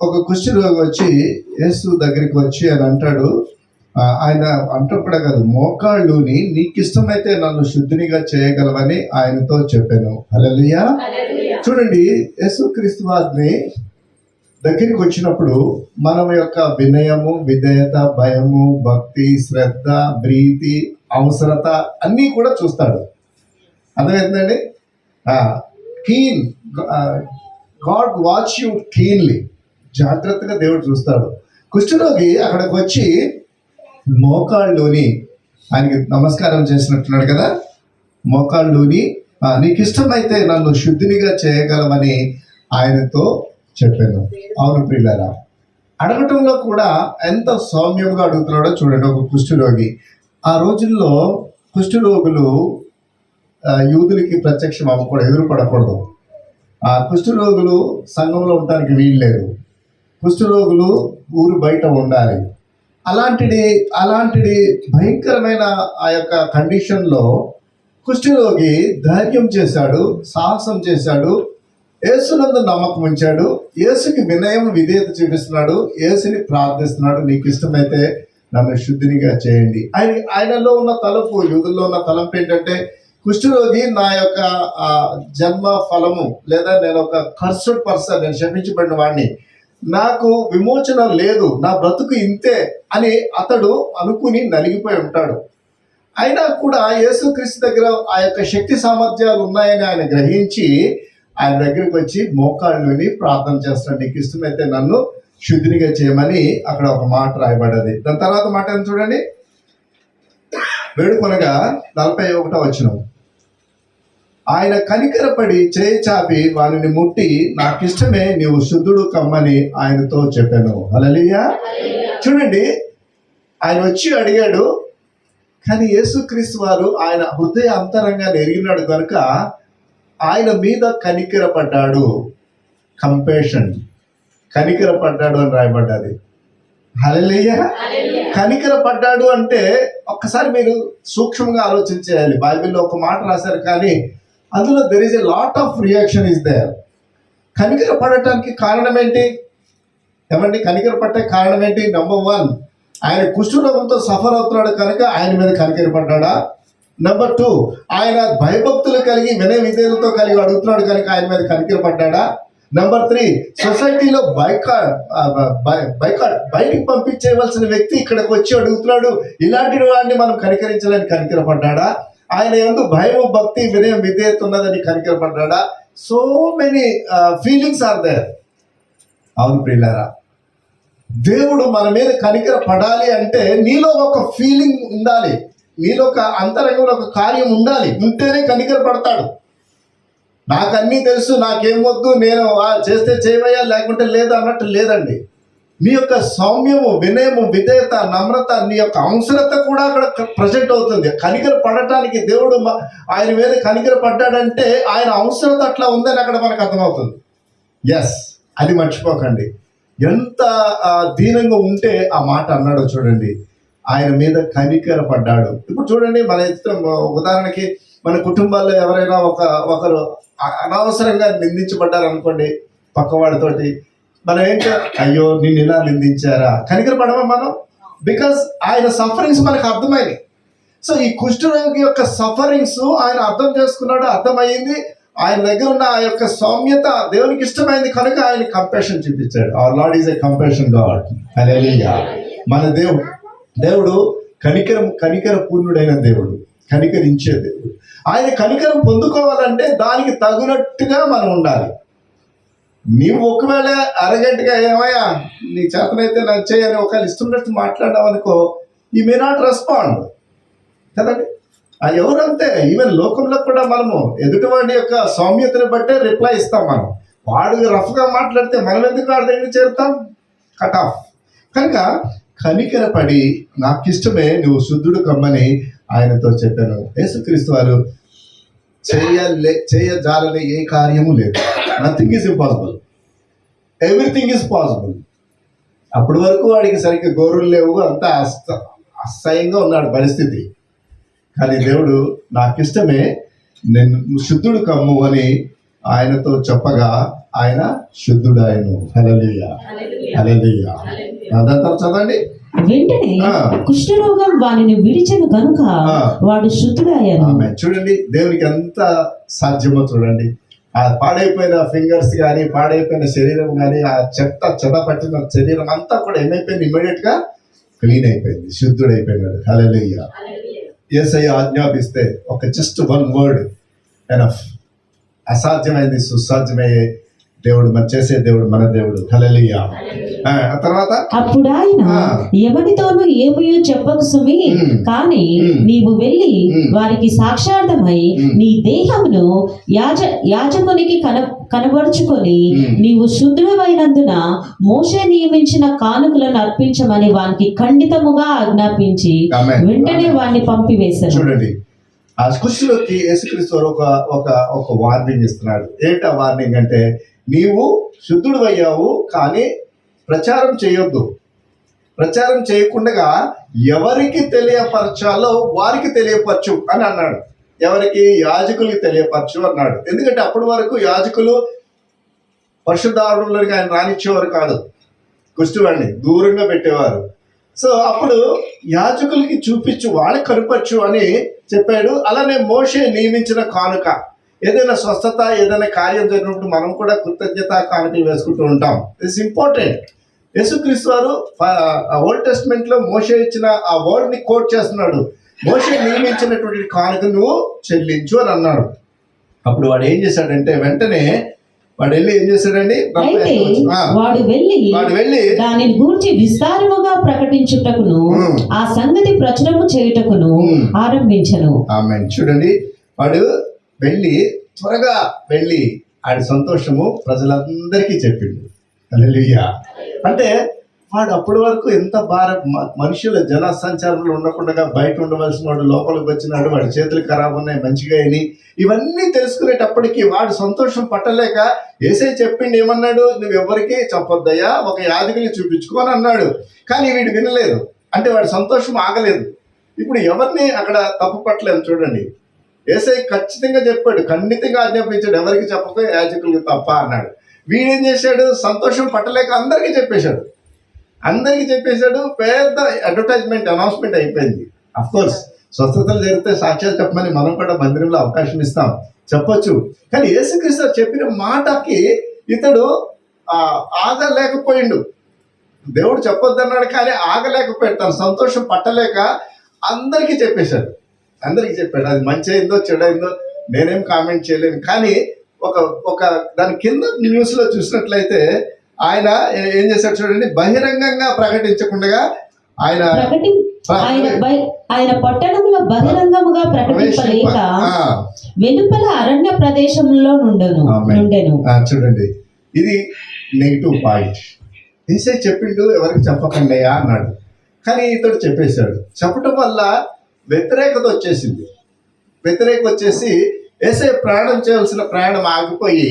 ఒక కుష్ఠరోగి వచ్చి యేసు దగ్గరికి వచ్చి అని అంటాడు. ఆయన అంటప్పుడే కాదు మోకాళ్ళుని నీకు ఇష్టమైతే నన్ను శుద్ధినిగా చేయగలవని ఆయనతో చెప్పాను. హల్లెలూయా. చూడండి యేసు క్రీస్తు వారిని దగ్గరికి వచ్చినప్పుడు మనం యొక్క వినయము విధేయత భయము భక్తి శ్రద్ధ ప్రీతి అవసరత అన్నీ కూడా చూస్తాడు. అర్థమవుతుందండి keen God watch you keenly. జాగ్రత్తగా దేవుడు చూస్తాడు. కుష్ఠరోగి అక్కడికి వచ్చి మోకాళ్ళలోని ఆయనకి నమస్కారం చేసినట్టున్నాడు కదా? మోకాళ్ళలోని నీకు ఇష్టమైతే నన్ను శుద్ధినిగా చేయగలమని ఆయనతో చెప్పాను. అవును ప్రియులరా అడగటంలో కూడా ఎంత సౌమ్యంగా అడుగుతున్నాడో చూడండి ఒక కుష్ఠరోగి. ఆ రోజుల్లో కుష్ఠరోగులు యూదులకి ప్రత్యక్షం అవ్వకూడదు ఎదురుపడకూడదు. ఆ కుష్ఠరోగులు సంఘంలో ఉండటానికి వీలు లేదు కుష్ఠరోగులు ఊరు బయట ఉండాలి. అలాంటిది అలాంటిది భయంకరమైన ఆ యొక్క కండిషన్లో కుష్ఠరోగి ధైర్యం చేశాడు సాహసం చేశాడు యేసునందు నమ్మకం ఉంచాడు యేసుకి వినయం విధేయత చూపిస్తున్నాడు యేసుని ప్రార్థిస్తున్నాడు. నీకు ఇష్టమైతే నన్ను శుద్ధినిగా చేయండి. ఆయన ఆయనలో ఉన్న తలపు యూదుల్లో ఉన్న తలంపు ఏంటంటే కుష్ఠరోగి నా యొక్క ఆ, జన్మ ఫలము లేదా నేను ఒక కర్సుడ్ పర్సన్ నేను క్షమించబడిన వాడిని నాకు విమోచన లేదు నా బ్రతుకు ఇంతే అని అతడు అనుకుని నలిగిపోయి ఉంటాడు. అయినా కూడా యేసుక్రీస్తు దగ్గర ఆ యొక్క శక్తి సామర్థ్యాలు ఉన్నాయని ఆయన గ్రహించి ఆయన దగ్గరికి వచ్చి మోకాళ్ళుని ప్రార్థన చేస్తాడు నీకు ఇష్టమైతే నన్ను శుద్ధినిగా చేయమని అక్కడ ఒక మాట రాయబడ్డది. దాని తర్వాత మాట ఏం చూడండి? వేడుకొనగా నలభై ఒకటో వచ్చినాం ఆయన కనికరపడి చేయి చాపి వానిని ముట్టి నాకిష్టమే నీవు శుద్ధుడు కమ్మని ఆయనతో చెప్పాను. హల్లెలూయా. చూడండి ఆయన వచ్చి అడిగాడు కానీ యేసుక్రీస్తు వారు ఆయన హృదయ అంతరంగాన్ని ఎరిగినాడు కనుక ఆయన మీద కనికరపడ్డాడు. కంపేషన్ కనికరపడ్డాడు అని రాయబడ్డది. హల్లెలూయా. కనికర పడ్డాడు అంటే ఒక్కసారి మీరు సూక్ష్మంగా ఆలోచన చేయాలి బైబిల్లో ఒక మాట రాశారు కానీ అందులో there is a lot of reaction is there కనికర పడటానికి కారణం ఏంటి? ఏమండి? కనికర పట్టే కారణం ఏంటి? నెంబర్ వన్ ఆయన కుష్ఠరోగంతో సఫర్ అవుతున్నాడు కనుక ఆయన మీద కనికర పడ్డాడా? నెంబర్ టూ ఆయన భయభక్తులు కలిగి వినయ విధేయులతో కలిగి అడుగుతున్నాడు కనుక ఆయన మీద కనికర పడ్డాడా? నెంబర్ త్రీ సొసైటీలో బైకాట్ బైకాట్ బయటికి పంపించేయవలసిన వ్యక్తి ఇక్కడికి వచ్చి అడుగుతున్నాడు. ఇలాంటి వాడిని మనం కనికరించాలని కనికరపడ్డాడా ఆయన ఎందు భయం భక్తి వినయం విధేయత ఉన్నదని కనికరపడ్డాడా? So many feelings are there అవును ప్రియులారా దేవుడు మన మీద కనికర పడాలి అంటే నీలో ఒక ఫీలింగ్ ఉండాలి. నీలో ఒక అంతరంగంలో ఒక కార్యం ఉండాలి. ఉంటేనే కనికర పడతాడు నాకు అన్నీ తెలుసు నాకేం వద్దు నేను ఆ, చేస్తే చేయవయ్యా లేకుంటే లేదు అన్నట్టు లేదండి. నీ యొక్క సౌమ్యము వినయము విధేయత నమ్రత నీ యొక్క అవసరత కూడా అక్కడ ప్రజెంట్ అవుతుంది. కనికర పడటానికి దేవుడు ఆయన మీద కనికర పడ్డాడంటే ఆయన అవసరత అట్లా ఉందని అక్కడ మనకు అర్థమవుతుంది. ఎస్ అది మర్చిపోకండి. ఎంత దీనంగా ఉంటే ఆ మాట అన్నాడో చూడండి. ఆయన మీద కనికర పడ్డాడు. ఇప్పుడు చూడండి మన ఇష్టం ఉదాహరణకి మన కుటుంబాల్లో ఎవరైనా ఒక ఒకరు అనవసరంగా నిందించబడ్డారు అనుకోండి పక్కవాడితోటి మనం ఏంటి అయ్యో నిన్ను ఇలా నిందించారా? కనికర పడమా మనం? బికాస్ ఆయన సఫరింగ్స్ మనకు అర్థమైనవి సో ఈ కుష్ఠరోగి యొక్క సఫరింగ్స్ ఆయన అర్థం చేసుకున్నాడు అర్థమైంది ఆయన దగ్గర ఉన్న ఆ యొక్క సౌమ్యత దేవునికి ఇష్టమైంది కనుక ఆయన కంపాషన్ చూపించాడు. Our Lord is a compassion God hallelujah మన దేవుడు దేవుడు కనికరం కనికర పూర్ణుడైన దేవుడు. కనికరించే దేవుడు. ఆయన కనికరం పొందుకోవాలంటే దానికి తగినట్టుగా మనం ఉండాలి. నీవు ఒకవేళ అరగంటగా ఏమయ్యా నీ చేతనైతే నచ్చేయని చేయని ఒకవేళ ఇస్తున్నట్టు మాట్లాడావు అనుకో ఈ మే నాట్ రెస్పాండ్ కదండి? ఆ ఎవరంతే? ఈవెన్ లోకంలో కూడా మనము ఎదుటివాడి యొక్క సౌమ్యతను బట్టే రిప్లై ఇస్తాం మనం. వాడు రఫ్గా మాట్లాడితే మనం ఎందుకు వాడి దగ్గర చేరుతాం? కట్ ఆఫ్ కనుక కనికరపడి నాకు ఇష్టమే నువ్వు శుద్ధుడు కమ్మని ఆయనతో చెప్పాను. యేసుక్రీస్తు వారు చేయలే చేయజాలని ఏ కార్యము లేదు. Nothing is impossible everything is possible అప్పటి వరకు వాడికి సరిగ్గా గోరులు లేవు అంతా అస్త అసహ్యంగా ఉన్నాడు పరిస్థితి. కానీ దేవుడు నాకు ఇష్టమే నేను శుద్ధుడు కమ్ము అని ఆయనతో చెప్పగా ఆయన శుద్ధుడాయను హల్లెలూయా. హల్లెలూయా. దాని తర్వాత చదవండి. వెంటనే. కుష్ఠరోగం వానిని విడిచెను గనుక ఆ. వాడు శుద్ధుడాయను చూడండి దేవునికి ఎంత సాధ్యమో చూడండి. ఆ పాడైపోయిన ఫింగర్స్ కానీ పాడైపోయిన శరీరం కానీ ఆ చెత్త చెద పట్టిన శరీరం అంతా కూడా ఏమైపోయింది? ఇమీడియట్గా క్లీన్ అయిపోయింది శుద్ధుడైపోయినాడు. హల్లెలూయా ఏసై ఆజ్ఞాపిస్తే ఒక జస్ట్ వన్ వర్డ్ ఎనఫ్ అసాధ్యమైంది సుసాధ్యమయ్యే దేవుడు మన చేసే దేవుడు మన దేవుడు హల్లెలూయా ఆ ఆ తర్వాత అప్పుడు ఆయన. ఎవరితోనూ ఏమయో చెప్పకు సుమి. కానీ. నీవు వెళ్ళి. వారికి సాక్షార్థమై. నీ దేహమును యాజ యాజకునికి కన కనబరుచుకొని. నీవు శుద్ధుడమైనందున మోషే నియమించిన కానుకలను అర్పించమని వానికి ఖండితముగా ఆజ్ఞాపించి. వెంటనే వాణ్ణి పంపివేశాను చూడండి ఆ కుష్ఠులోకి యేసుక్రీస్తు ఒక ఒక ఒక వార్నింగ్ ఇస్తున్నాడు ఏంటి ఆ వార్నింగ్ అంటే నీవు శుద్ధుడు అయ్యావు కానీ ప్రచారం చేయొద్దు. ప్రచారం చేయకుండా ఎవరికి తెలియపరచాలో వారికి తెలియపరచు అని అన్నాడు. ఎవరికి? యాజకులకి తెలియపరచు అన్నాడు. ఎందుకంటే అప్పటి వరకు యాజకులు పరిశుద్ధారులకి ఆయన రానిచ్చేవారు కాదు. కుష్టివాడిని దూరంగా పెట్టేవారు. సో అప్పుడు యాజకులకి చూపించు వాళ్ళకి కనుపరచు అని చెప్పాడు. అలానే మోషే నియమించిన కానుక. ఏదైనా స్వస్థత ఏదైనా కార్యం జరిగినప్పుడు మనం కూడా కృతజ్ఞత కానుకలు వేసుకుంటూ ఉంటాం. ఇట్స్ ఇంపార్టెంట్ యేసుక్రీస్తు వారు ఓల్డ్ టెస్ట్మెంట్లో మోషే ఇచ్చిన ఆ వర్డ్ని కోట్ చేస్తున్నాడు. మోషే నియమించినటువంటి కానుక నువ్వు చెల్లించు అని అన్నాడు. అప్పుడు వాడు ఏం చేశాడంటే వెంటనే వాడు వెళ్ళి ఏం చేశాడండి? వాడు వెళ్ళి వాడు వెళ్ళి దానిని గూర్చి విస్తారముగా ప్రకటించుటకును. ఆ సంగతి ప్రచురము చేయుటకును. ఆరంభించను. ఆమె చూడండి వాడు వెళ్ళి త్వరగా వెళ్ళి ఆయన సంతోషము ప్రజలందరికీ చెప్పిండు. హల్లెలూయా. అంటే వాడు అప్పటి వరకు ఎంత భార మ- మనుషుల జన సంచారంలో ఉండకుండా బయట ఉండవలసిన వాడు లోపలికి వచ్చినాడు వాడి చేతులు ఖరాబ్ ఉన్నాయి మంచిగా అయినాయి ఇవన్నీ తెలుసుకునేటప్పటికీ వాడు సంతోషం పట్టలేక ఏసై చెప్పిండు ఏమన్నాడు? నువ్వు ఎవరికి చెప్పొద్దయ్యా ఒక యాదగిరి చూపించుకోని అన్నాడు. కానీ వీడు వినలేదు. అంటే వాడి సంతోషం ఆగలేదు. ఇప్పుడు ఎవరిని అక్కడ తప్పు పట్టలేదు చూడండి. ఏసై ఖచ్చితంగా చెప్పాడు ఖండితంగా ఆజ్ఞాపించాడు ఎవరికి చెప్పక యాజకులకి తప్ప అన్నాడు. వీడేం చేశాడు? సంతోషం పట్టలేక అందరికీ చెప్పేశాడు. అందరికీ చెప్పేశాడు పెద్ద అడ్వర్టైజ్మెంట్ అనౌన్స్మెంట్ అయిపోయింది. అఫ్ కోర్స్ స్వస్థతలు జరిగితే సాక్ష్యాలు చెప్పమని మనం కూడా మందిరంలో అవకాశం ఇస్తాం. చెప్పొచ్చు. కానీ యేసుక్రీస్తు చెప్పిన మాటకి ఇతడు ఆగలేకపోయిండు. దేవుడు చెప్పొద్దన్నాడు కానీ ఆగలేకపోయాడు. తన సంతోషం పట్టలేక అందరికీ చెప్పేశాడు. అందరికీ చెప్పాడు అది మంచి అయిందో చెడైందో నేనేం కామెంట్ చేయలేను. కానీ ఒక ఒక దాని కింద న్యూస్లో చూసినట్లయితే ఆయన ఏ- చేశాడు చూడండి. బహిరంగంగా ప్రకటించకుండా ఆయన ఆయన పట్టణంలో బహిరంగముగా ప్రకటింపలేక ఆ, వెలుపల అరణ్య ప్రదేశంలో నుండెను చూడండి. ఇది నెగిటివ్ పాయింట్ ఏసై చెప్పిండు ఎవరికి చెప్పకండి అన్నాడు. కానీ ఇతడు చెప్పేశాడు. చెప్పటం వల్ల వ్యతిరేకత వచ్చేసింది. వ్యతిరేకత వచ్చేసి వేసే ప్రయాణం చేయాల్సిన ప్రయాణం ఆగిపోయి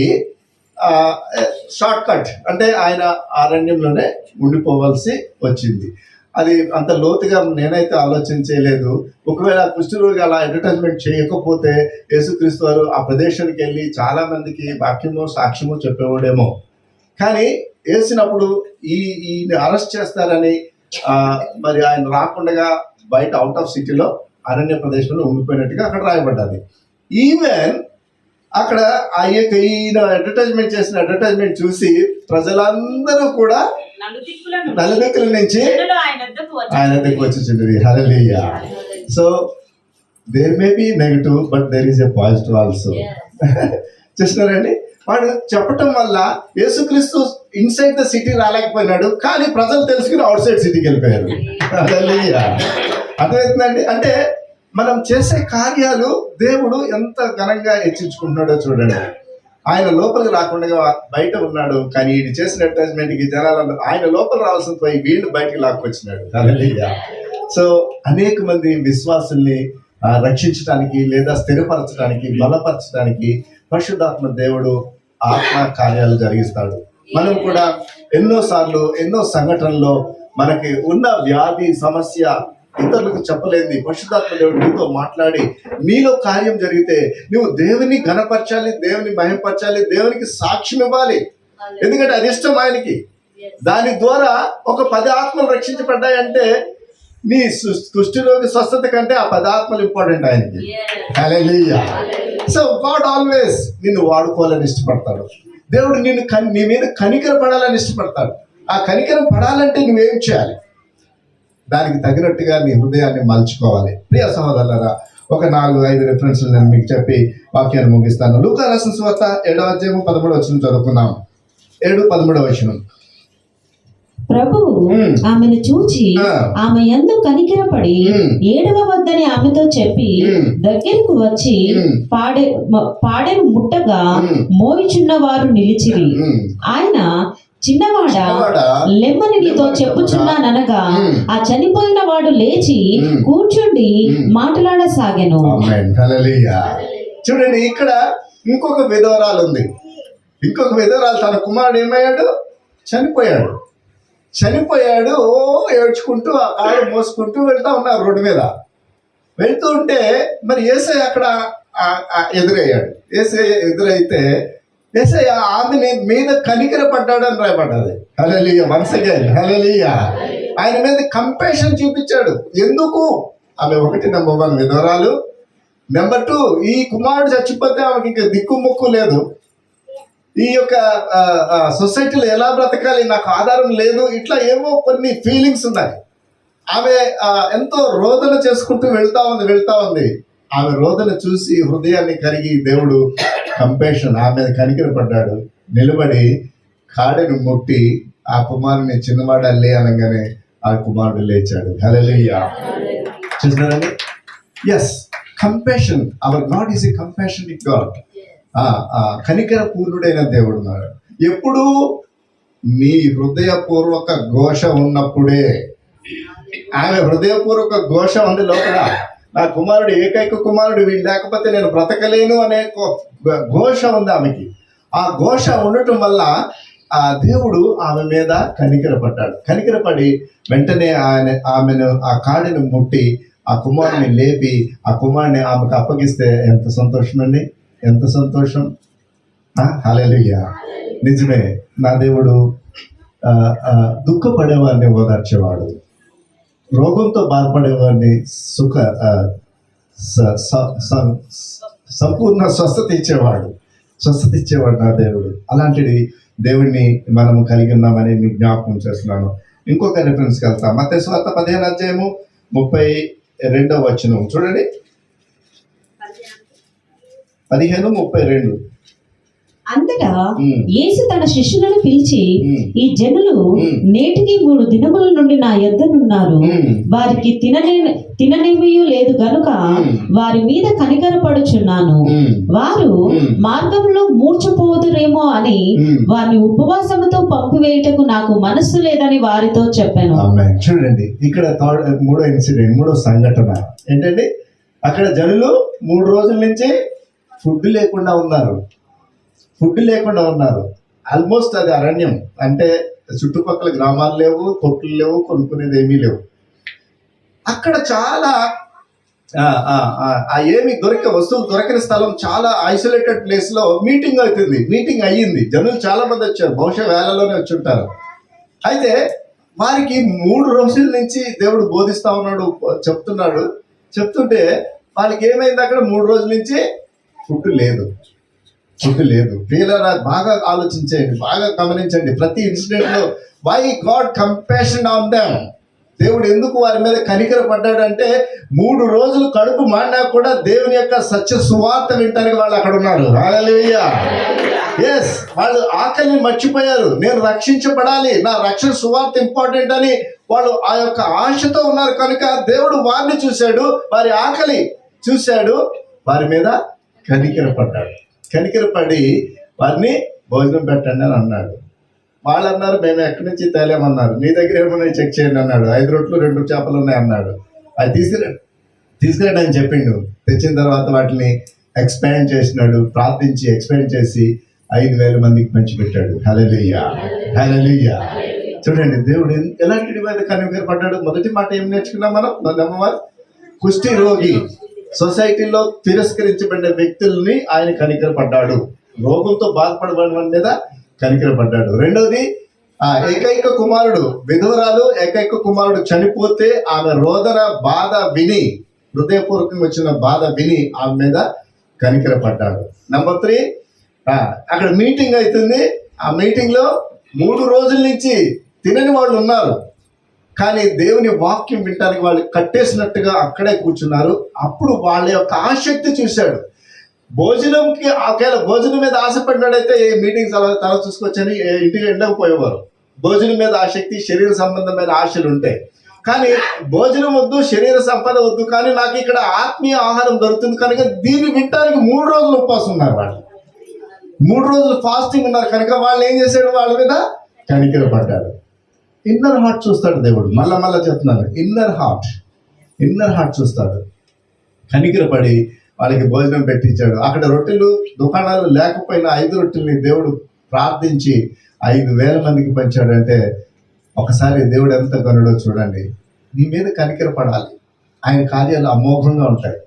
షార్ట్ కట్ అంటే ఆయన అరణ్యంలోనే ఉండిపోవాల్సి వచ్చింది. అది అంత లోతుగా నేనైతే ఆలోచన చేయలేదు. ఒకవేళ కుష్ఠరోగి అలా ఎంటర్టైన్మెంట్ చేయకపోతే యేసుక్రీస్తు వారు ఆ ప్రదేశానికి వెళ్ళి చాలా మందికి వాక్యము సాక్ష్యము చెప్పేవాడేమో. కానీ వేసినప్పుడు ఈ ఈయన అరెస్ట్ చేస్తారని మరి ఆయన రాకుండా బయట అవుట్ ఆఫ్ సిటీలో అరణ్య ప్రదేశంలో ఉండిపోయినట్టుగా అక్కడ రాయబడ్డది. ఈవెన్ అక్కడ ఈయన అడ్వర్టైజ్మెంట్ చేసిన అడ్వర్టైజ్మెంట్ చూసి ప్రజలందరూ కూడా నలుదిక్కుల నుంచి ఆయన వద్దకు వచ్చి ఆయన దగ్గరకు వచ్చేసింది hallelujah so there may be negative but there is a positive also చూస్తున్నారండి వాడు చెప్పటం వల్ల యేసుక్రీస్తు ఇన్సైడ్ ద సిటీ రాలేకపోయినాడు కానీ ప్రజలు తెలుసుకుని అవుట్ సైడ్ సిటీకి వెళ్ళిపోయారు. అర్థమవుతుందండి? అంటే మనం చేసే కార్యాలు దేవుడు ఎంత ఘనంగా హెచ్చించుకుంటున్నాడో చూడండి. ఆయన లోపలికి రాకుండా బయట ఉన్నాడు కానీ ఈయన చేసిన అడ్వర్టైజ్మెంట్కి జనాలు ఆయన లోపల రావాల్సిన పోయి వీళ్ళు బయటికి లాక్కొచ్చినాడు. హల్లెలూయా సో అనేక మంది విశ్వాసుల్ని రక్షించడానికి లేదా స్థిరపరచడానికి బలపరచడానికి పరిశుద్ధాత్మ దేవుడు ఆత్మ కార్యాలు జరిగిస్తాడు. మనం కూడా ఎన్నో సార్లు ఎన్నో సంఘటనల్లో మనకి ఉన్న వ్యాధి సమస్య ఇతరులకు చెప్పలేంది పరిశుద్ధాత్మ దేవుడు నీతో మాట్లాడి నీలో కార్యం జరిగితే నువ్వు దేవుని ఘనపరచాలి దేవుని మహింపరచాలి దేవునికి సాక్ష్యం ఇవ్వాలి. ఎందుకంటే అది ఇష్టం ఆయనకి. దాని ద్వారా ఒక పది ఆత్మలు రక్షించబడ్డాయంటే నీ కుష్ఠిలోని స్వస్థత కంటే ఆ పది ఆత్మలు ఇంపార్టెంట్ ఆయనకి. సో గాడ్ ఆల్వేస్ నిన్ను వాడుకోవాలని ఇష్టపడతాడు. దేవుడు నిన్ను కన్ నీ మీద కనికర పడాలని ఇష్టపడతాడు. ఆ కనికరం పడాలంటే నువ్వేం చేయాలి? దానికి తగినట్టుగా నీ హృదయాన్ని మలుచుకోవాలి. ప్రియ సహోదరులరా ఒక నాలుగు ఐదు రెఫరెన్స్లు నేను మీకు చెప్పి వాక్యాన్ని ముగిస్తాను. లూకా రాసిన స్వాత ఏడవ అధ్యాయం పదమూడవ వచనం చదువుకుందాం. ఏడు పదమూడవ వచనం. ప్రభువు. ఆమెను చూచి. ఆమె ఎందు కనికిరపడి. ఏడవ వద్దని ఆమెతో చెప్పి. దగ్గరకు వచ్చి. పాడే పాడెను ముట్టగా. మోయిచున్న వారు నిలిచిరి. ఆయన చిన్నవాడ లెమ్మని నీతో చెప్పుచున్నాననగా. ఆ చనిపోయిన వాడు లేచి. కూర్చుండి. మాట్లాడసాగాను. చూడండి ఇక్కడ ఇంకొక విధవరాలు ఉంది ఇంకొక విధవరాలు తన కుమారుడు ఏమయ్యాడు చనిపోయాడు చనిపోయాడు ఏడ్చుకుంటూ ఆ కాళ్ళు మోసుకుంటూ వెళ్తా ఉన్నారు రోడ్డు మీద. వెళ్తూ ఉంటే మరి ఏసై అక్కడ ఎదురయ్యాడు. ఏసై ఎదురైతే ఏసై ఆమెని మీద కనికర పడ్డాడని రాయబడ్డది. హలలియ వన్స్ అగైన్ హలలియ ఆయన మీద కంపేషన్ చూపించాడు. ఎందుకు? ఆమె ఒకటి నెంబర్ వన్ విధవరాలు. నెంబర్ టూ ఈ కుమారుడు చచ్చిపోతే ఆమెకి ఇంకా దిక్కు ముక్కు లేదు. ఈ యొక్క సొసైటీలో ఎలా బ్రతకాలి? నాకు ఆధారం లేదు. ఇట్లా ఏవో కొన్ని ఫీలింగ్స్ ఉన్నాయి. ఆమె ఎంతో రోదన చేసుకుంటూ వెళ్తా ఉంది వెళ్తా ఉంది. ఆమె రోదన చూసి హృదయాన్ని కరిగి దేవుడు కంపేషన్ ఆమె కనికరపడ్డాడు నిలబడి కాడెను ముట్టి ఆ కుమారుని చిన్నవాడల్లే అనగానే ఆ కుమారుడు లేచాడు. Hallelujah చూసినారండి yes compassion our God is a compassionate God కనికర పూర్ణుడైన దేవుడు ఉన్నాడు. ఎప్పుడు మీ హృదయపూర్వక ఘోష ఉన్నప్పుడే ఆమె హృదయపూర్వక ఘోష ఉంది లోపల నా కుమారుడు ఏకైక కుమారుడు వీడు లేకపోతే నేను బ్రతకలేను అనే ఘోష ఉంది ఆమెకి. ఆ ఘోష ఉండటం వల్ల ఆ దేవుడు ఆమె మీద కనికరపడ్డాడు. కనికరపడి వెంటనే ఆయన ఆమెను ఆ కాడిని ముట్టి ఆ కుమారుని లేపి ఆ కుమారుని ఆమెకు అప్పగిస్తే ఎంత సంతోషం అండి ఎంత సంతోషం. హలెలుయ్యా నిజమే నా దేవుడు దుఃఖపడేవారిని దుఃఖపడేవాడిని ఓదార్చేవాడు. రోగంతో బాధపడేవాడిని సుఖ స- సంపూర్ణ స్వస్థత ఇచ్చేవాడు. స్వస్థత ఇచ్చేవాడు నా దేవుడు. అలాంటిది దేవుడిని మనము కలిగి ఉన్నామని మీకు జ్ఞాపకం చేస్తున్నాను. ఇంకొక రిఫరెన్స్కి వెళ్తాం. మత స్వార్థ పదిహేను అధ్యాయము ముప్పై రెండవ వచనం. చూడండి. పదిహేను ముప్పై రెండు అంతటా. యేసు తన శిష్యులను పిలిచి. ఈ జనులు. నేటికి మూడు దినముల నుండి నా యొద్దనున్నారు. వారికి తిననే తిననేమియూ లేదు గనుక. వారి మీద కనికరపడుచున్నాను. వారు. మార్గంలో మూర్చపోదురేమో అని. వారిని ఉపవాసముతో పంపివేయుటకు నాకు మనస్సు లేదని వారితో చెప్పాను. చూడండి ఇక్కడ మూడో ఇన్సిడెంట్ మూడో సంఘటన ఏంటండి అక్కడ జనులు మూడు రోజుల నుంచి ఫుడ్ లేకుండా ఉన్నారు. ఫుడ్ లేకుండా ఉన్నారు. ఆల్మోస్ట్ అది అరణ్యం. అంటే చుట్టుపక్కల గ్రామాలు లేవు తొట్లు లేవు కొనుక్కునేది ఏమీ లేవు. అక్కడ చాలా ఆ, ఆ ఏమి దొరికే వస్తువులు దొరకని స్థలం చాలా ఐసోలేటెడ్ ప్లేస్లో మీటింగ్ అవుతుంది. మీటింగ్ అయ్యింది. జనులు చాలా మంది వచ్చారు. బహుశా వేలలోనే వచ్చి ఉంటారు. అయితే వారికి మూడు రోజుల నుంచి దేవుడు బోధిస్తా ఉన్నాడు చెప్తున్నాడు. చెప్తుంటే వాళ్ళకి ఏమైంది అక్కడ? మూడు రోజుల నుంచి ఫుడ్ లేదు. ఫుడ్ లేదు. వీళ్ళ బాగా ఆలోచించండి బాగా గమనించండి. ప్రతి ఇన్సిడెంట్లో why God compassion on them దేవుడు ఎందుకు వారి మీద కనికర పడ్డాడంటే మూడు రోజులు కడుపు మాడినా కూడా దేవుని యొక్క సత్య సువార్త వింటానికి వాళ్ళు అక్కడ ఉన్నారు. ఎస్ వాళ్ళు ఆకలిని మర్చిపోయారు. నేను రక్షించబడాలి. నా రక్షణ సువార్త ఇంపార్టెంట్ అని వాళ్ళు ఆ యొక్క ఆశతో ఉన్నారు. కనుక దేవుడు వారిని చూశాడు. వారి ఆకలి చూశాడు. వారి మీద కనికర పడ్డాడు కనికర పడి వారిని భోజనం పెట్టండి అని అన్నాడు. వాళ్ళు అన్నారు మేము ఎక్కడి నుంచి తేలేమన్నారు? మీ దగ్గర ఏమన్నా చెక్ చేయండి అన్నాడు. ఐదు రొట్లు రెండు చేపలు ఉన్నాయి అన్నాడు. అది తీసుకురా తీసుకురండి అని చెప్పిండు. తెచ్చిన తర్వాత వాటిని ఎక్స్పాండ్ చేసినాడు. ప్రార్థించి ఎక్స్పాండ్ చేసి ఐదు వేల మందికి పంచిపెట్టాడు హలలియా హలలియా చూడండి దేవుడు ఎలాంటి మీద పడ్డాడు మొదటి మాట ఏం నేర్చుకున్నాం మనం? నెంబర్ కుష్టి రోగి. సొసైటీలో తిరస్కరించబడిన వ్యక్తుల్ని ఆయన కనికరపడ్డాడు. రోగంతో బాధపడబడిన మీద కనికరపడ్డాడు. రెండవది ఆ ఏకైక కుమారుడు విధవరాలు ఏకైక కుమారుడు చనిపోతే ఆమె రోదన బాధ విని హృదయపూర్వకంగా వచ్చిన బాధ విని ఆమె మీద కనికరపడ్డాడు. నెంబర్ త్రీ అక్కడ మీటింగ్ అవుతుంది. ఆ మీటింగ్లో మూడు రోజుల నుంచి తినని వాళ్ళు ఉన్నారు. కానీ దేవుని వాక్యం వినటానికి వాళ్ళు కట్టేసినట్టుగా అక్కడే కూర్చున్నారు. అప్పుడు వాళ్ళ యొక్క ఆసక్తి చూశాడు. భోజనంకి ఒకవేళ భోజనం మీద ఆశపడినాడైతే ఏ మీటింగ్స్ అలా తల చూసుకొచ్చని ఇంటికి వెళ్ళకపోయేవారు భోజనం మీద ఆసక్తి శరీర సంబంధమైన ఆశలు ఉంటాయి కానీ భోజనం వద్దు శరీర సంపద వద్దు కానీ నాకు ఇక్కడ ఆత్మీయ ఆహారం దొరుకుతుంది. కనుక దీన్ని వినటానికి మూడు రోజులు ఉపవాసం ఉన్నారు వాళ్ళు. మూడు రోజులు ఫాస్టింగ్ ఉన్నారు. కనుక వాళ్ళు ఏం చేశాడు వాళ్ళ మీద కనికర పడ్డాడు ఇన్నర్ హార్ట్ చూస్తాడు దేవుడు. మళ్ళా మళ్ళా చెప్తున్నాను. ఇన్నర్ హార్ట్ ఇన్నర్ హార్ట్ చూస్తాడు. కనికిరపడి వాళ్ళకి భోజనం పెట్టించాడు. అక్కడ రొట్టెలు దుకాణాలు లేకపోయినా ఐదు రొట్టెల్ని దేవుడు ప్రార్థించి ఐదు వేల మందికి పంచాడంటే ఒకసారి దేవుడు ఎంత కనుడో చూడండి. నీ మీద కనికిర పడాలి ఆయన కార్యాలు అమోఘంగా ఉంటాయి.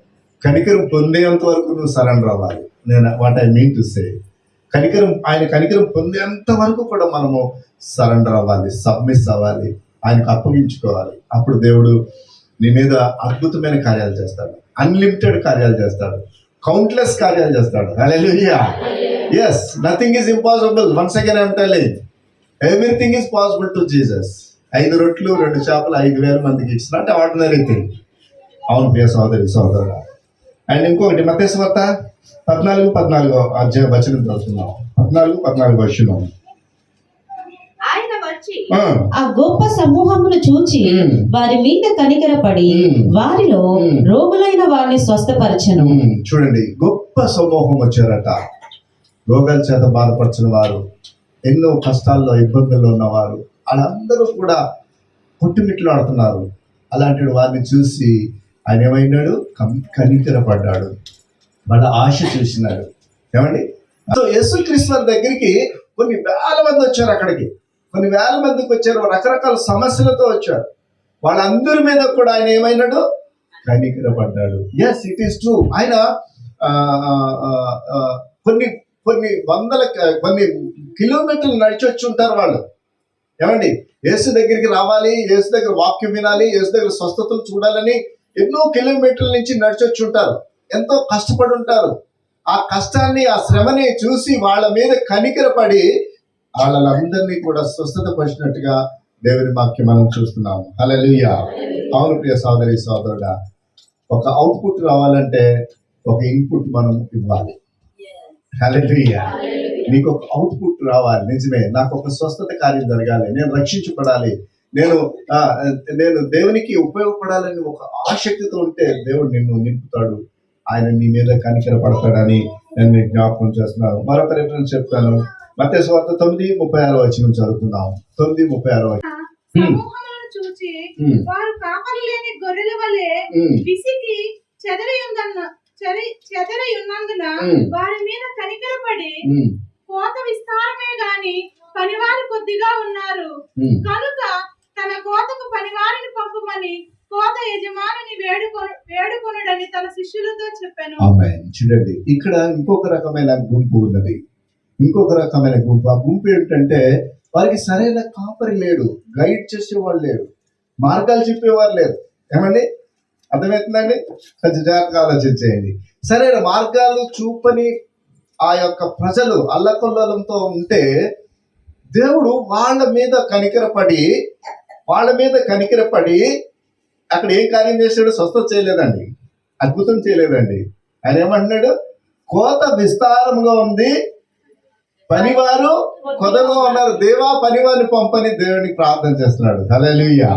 కనికరం పొందేంత వరకు నువ్వు సరెండర్ అవ్వాలి. నేను what I mean to say కనికరం ఆయన కనికరం పొందేంత వరకు కూడా మనము సరెండర్ అవ్వాలి సబ్మిస్ అవ్వాలి ఆయనకు అప్పగించుకోవాలి. అప్పుడు దేవుడు నీ మీద అద్భుతమైన కార్యాలు చేస్తాడు. అన్లిమిటెడ్ కార్యాలు చేస్తాడు. కౌంట్లెస్ కార్యాలు చేస్తాడు. Hallelujah yes nothing is impossible once again అంటే everything is possible to Jesus ఐదు రొట్లు రెండు చేపలు ఐదు వేల మందికి ఇచ్చినట్టు ఆర్డినరీ థింగ్ అవును ప్రియ సోదరి సోదరుడు అండ్ ఇంకొకటి మతేశ్వర్త పద్నాలుగు పద్నాలుగు అధ్యాయ వచనం చదువుతున్నాం. పద్నాలుగు పద్నాలుగు వచనం. ఆ, గొప్ప సమూహమును చూచి. వారి మీద కనికరపడి. వారిలో. రోగులైన వారిని స్వస్థపరచను. చూడండి గొప్ప సమూహం వచ్చారట. రోగాల చేత బాధపరిచిన వారు ఎన్నో కష్టాల్లో ఇబ్బందుల్లో ఉన్నవారు వాళ్ళందరూ కూడా కొట్టుమిట్లాడుతున్నారు అలాంటి వారిని చూసి ఆయన ఏమైనాడు? కనికరపడ్డాడు. వాళ్ళ ఆశ చూసినాడు. ఏమండి? సో యేసుక్రీస్తు వారి దగ్గరికి కొన్ని వేల మంది వచ్చారు అక్కడికి. కొన్ని వేల మందికి వచ్చారు. రకరకాల సమస్యలతో వచ్చారు. వాళ్ళందరి మీద కూడా ఆయన ఏమైనాడు? కనికరపడ్డాడు. ఎస్ ఇట్ ఈస్ ట్రూ ఆయన కొన్ని కొన్ని వందల కొన్ని కిలోమీటర్లు నడిచి వచ్చి ఉంటారు వాళ్ళు. ఏమండి? యేసు దగ్గరికి రావాలి యేసు దగ్గర వాక్యం వినాలి యేసు దగ్గర స్వస్థతలు చూడాలని ఎన్నో కిలోమీటర్ల నుంచి నడిచి వచ్చి ఉంటారు ఎంతో కష్టపడి ఉంటారు ఆ కష్టాన్ని ఆ శ్రమని చూసి వాళ్ళ మీద కనికరపడి వాళ్ళందరినీ కూడా స్వస్థత పరిచినట్టుగా దేవుని వాక్యం మనం చూస్తున్నాము హల్లెలూయా. అవును ప్రియ సోదరి సోదరుడా ఒక అవుట్పుట్ రావాలంటే ఒక ఇన్పుట్ మనం ఇవ్వాలి. హల్లెలూయా. నీకు ఒక అవుట్పుట్ రావాలి. నిజమే. నాకు ఒక స్వస్థత కార్యం జరగాలి. నేను రక్షించబడాలి. నేను నేను దేవునికి ఉపయోగపడాలని ఒక ఆసక్తితో ఉంటే దేవుడు నిన్ను నింపుతాడు. ఆయన నీ మీద కనికర పడతాడని నేను మీకు జ్ఞాపకం చేస్తున్నాను. మరొక రిఫరెన్స్ చెప్తాను. మత స్వార్థ తొమ్మిది ముప్పై ఆరో వచ్చిన చదువుకుందాం. తొమ్మిది ముప్పై ఆరో సమూహములను చూచి ఉమ్. వారు కాపరి లేని గొర్రెల వలె విసికి. వారి మీద కనికరపడి కోత విస్తారమే గాని పనివారు కొద్దిగా ఉన్నారు. కనుక తన కోతకు పనివారిని పంపమని కోత యజమానిని వేడుకొ వేడుకొనుడని తన శిష్యులతో చెప్పాను. చూడండి ఇక్కడ ఇంకొక రకమైన గుంపు ఉన్నది. ఇంకొక రకమైన గుంపు. ఆ గుంపు ఏంటంటే వారికి సరైన కాపరి లేడు గైడ్ చేసేవాళ్ళు లేరు మార్గాలు చెప్పేవారు లేరు ఏమండి? అర్థమవుతుందండి? కొంచెం జాగ్రత్తగా ఆలోచించేయండి సరైన మార్గాలు చూపని ఆ యొక్క ప్రజలు అల్లకొల్లలంతో ఉంటే దేవుడు వాళ్ళ మీద కనికరపడి వాళ్ళ మీద కనికిరపడి అక్కడ ఏం కార్యం చేశాడు స్వస్థత చేయలేదండి. అద్భుతం చేయలేదండి. ఆయన ఏమంటున్నాడు? కోత విస్తారముగా ఉంది. పనివారు కొదగా ఉన్నారు. దేవా పనివారిని పంపని దేవునికి ప్రార్థన చేస్తున్నాడు. హలలుయ్యా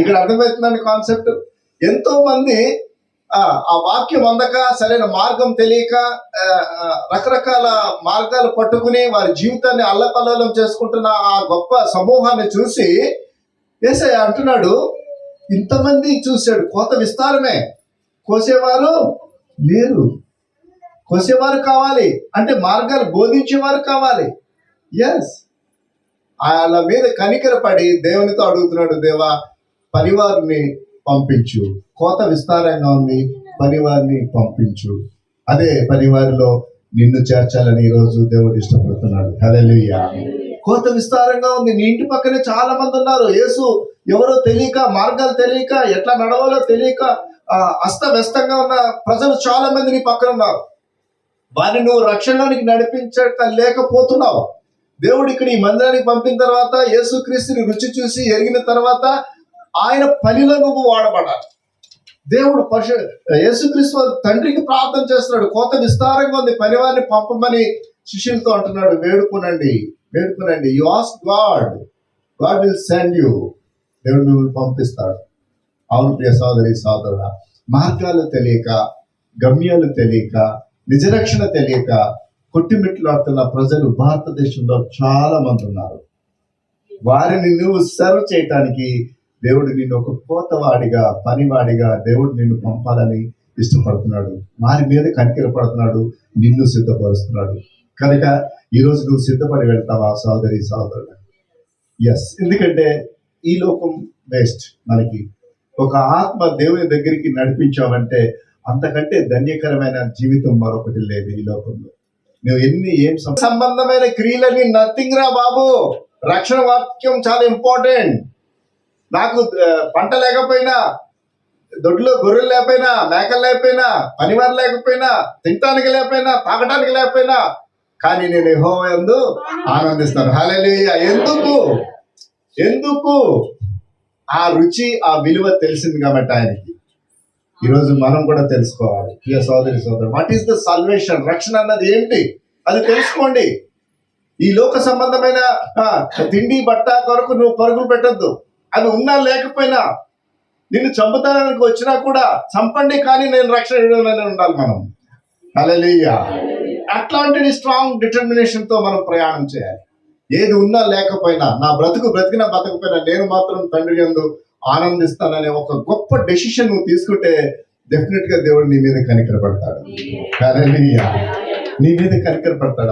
ఇక్కడ అర్థమవుతుందండి కాన్సెప్ట్. ఎంతో మంది ఆ వాక్యం అందక సరైన మార్గం తెలియక రకరకాల మార్గాలు పట్టుకుని వారి జీవితాన్ని అల్లకల్లోలం చేసుకుంటున్న ఆ గొప్ప సమూహాన్ని చూసి ఏసయ్య అంటున్నాడు ఇంతమంది చూశాడు కోత విస్తారమే. కోసేవారు లేరు. కోసేవారు కావాలి అంటే మార్గాలు బోధించేవారు కావాలి. ఎస్ వాళ్ళ మీద కనికరపడి దేవునితో అడుగుతున్నాడు దేవా పనివారిని పంపించు. కోత విస్తారంగా ఉంది పనివారిని పంపించు. అదే పనివారిలో నిన్ను చేర్చాలని ఈరోజు దేవుడు ఇష్టపడుతున్నాడు. హల్లెలూయా కోత విస్తారంగా ఉంది. నీ ఇంటి పక్కనే చాలా మంది ఉన్నారు. యేసు ఎవరో తెలియక మార్గాలు తెలియక ఎట్లా నడవాలో తెలియక అస్తవ్యస్తంగా ఉన్న ప్రజలు చాలా మంది నీ పక్కన ఉన్నారు. వారిని నువ్వు రక్షణలోనికి నడిపించట లేకపోతున్నావు. దేవుడు ఇక్కడ ఈ మందిరానికి పంపిన తర్వాత యేసుక్రీస్తుని రుచి చూసి ఎరిగిన తర్వాత ఆయన పనిలో నువ్వు వాడబడాలి. దేవుడు పశు యేసుక్రీస్తు తండ్రికి ప్రార్థన చేస్తున్నాడు. కోత విస్తారంగా ఉంది. పనివారిని పంపమని శిష్యులతో అంటున్నాడు. వేడుకునండి. వేడుకునండి. You ask God God will send you దేవుడు మిమ్మల్ని పంపిస్తాడు. అవును ప్రియ సోదరి సోదరుల మార్గాలు తెలియక గమ్యాలు తెలియక నిజరక్షణ తెలియక కొట్టిమిట్లాడుతున్న ప్రజలు భారతదేశంలో చాలా మంది ఉన్నారు. వారిని నువ్వు సర్వ్ చేయటానికి దేవుడు నిన్ను ఒక కోతవాడిగా పనివాడిగా దేవుడు నిన్ను పంపాలని ఇష్టపడుతున్నాడు. వారి మీద కనికిరపడుతున్నాడు నిన్ను సిద్ధపరుస్తున్నాడు. కనుక ఈరోజు నువ్వు సిద్ధపడి వెళ్తావా సోదరి సోదరుడు ఎస్ ఎందుకంటే ఈ లోకం బెస్ట్ మనకి. ఒక ఆత్మ దేవుని దగ్గరికి నడిపించావంటే అంతకంటే ధన్యకరమైన జీవితం మరొకటి లేదు ఈ లోకంలో. నువ్వు ఎన్ని ఏం సంబంధమైన క్రియలని నథింగ్ రా బాబు. రక్షణ వాక్యం చాలా ఇంపార్టెంట్ నాకు పంట లేకపోయినా దొడ్లో గొర్రెలు లేకపోయినా మేకలు లేకపోయినా పనివారు లేకపోయినా తినటానికి లేకపోయినా తాగటానికి లేకపోయినా కానీ నేను హో ఎందు ఆనందిస్తాను. హలలేయ ఎందుకు? ఎందుకు? ఆ రుచి ఆ విలువ తెలిసింది కాబట్టి ఆయనకి. ఈరోజు మనం కూడా తెలుసుకోవాలి. ప్రియ సోదరి సోదరు వాట్ ఈస్ ద సల్వేషన్ రక్షణ అన్నది ఏంటి? అది తెలుసుకోండి. ఈ లోక సంబంధమైన తిండి బట్ట కొరకు నువ్వు పరుగులు పెట్టద్దు. అది ఉన్నా లేకపోయినా నిన్ను చంపుతానికి వచ్చినా కూడా చంపండి కానీ నేను రక్షణ ఉండాలి మనం. లేయ్యా అట్లాంటి స్ట్రాంగ్ డిటర్మినేషన్తో మనం ప్రయాణం చేయాలి. ఏది ఉన్నా లేకపోయినా నా బ్రతుకు బ్రతికినా బతకపోయినా నేను మాత్రం తండ్రి యందు ఆనందిస్తాననే ఒక గొప్ప డెసిషన్ నువ్వు తీసుకుంటే డెఫినెట్గా దేవుడు నీ మీద కనికరపడతాడు. నీ మీద కనికరపడతాడు.